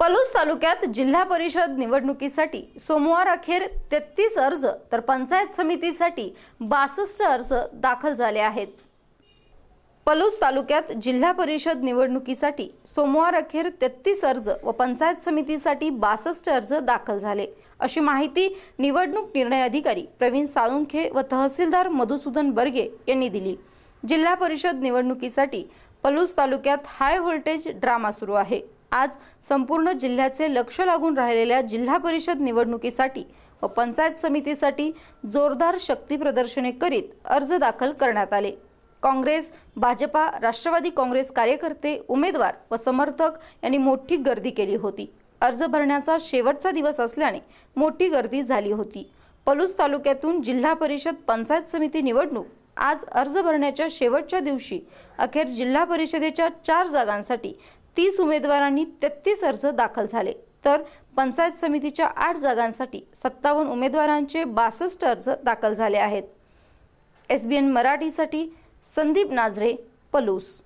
पलूस तालुक्यात जिल्हा परिषद निवडणुकीसाठी सोमवार अखेर तेहतीस अर्ज तर पंचायत समितीसाठी बासष्ट अर्ज दाखल झाले आहेत. पलूस तालुक्यात जिल्हा परिषद निवडणुकीसाठी सोमवार अखेर तेहतीस अर्ज व पंचायत समितीसाठी बासष्ट अर्ज दाखल झाले. अशी माहिती निवडणूक निर्णय अधिकारी प्रवीण साळुंखे व तहसीलदार मधुसूदन बर्गे यांनी दिली. जिल्हा परिषद निवडणुकीसाठी पलूस तालुक्यात हाय व्होल्टेज ड्रामा सुरू आहे. आज संपूर्ण जिल्ह्याचे लक्ष लागून राहिलेल्या जिल्हा परिषद निवडणुकीसाठी व पंचायत समितीसाठी जोरदार शक्ती प्रदर्शने करीत अर्ज दाखल करण्यात आले. काँग्रेस भाजपा राष्ट्रवादी काँग्रेस कार्यकर्ते उमेदवार व समर्थक यांनी मोठी गर्दी केली होती. अर्ज भरण्याचा शेवटचा दिवस असल्याने मोठी गर्दी झाली होती. पलूस तालुक्यातून जिल्हा परिषद पंचायत समिती निवडणूक आज अर्ज भरण्याच्या शेवटच्या दिवशी अखेर जिल्हा परिषदेच्या चार जागांसाठी तीस उमेदवारांनी तेहतीस अर्ज दाखल झाले. तर पंचायत समितीच्या आठ जागांसाठी सत्तावन्न उमेदवारांचे बासष्ट अर्ज दाखल झाले आहेत. एस बी एन मराठीसाठी संदीप नाझरे पलूस.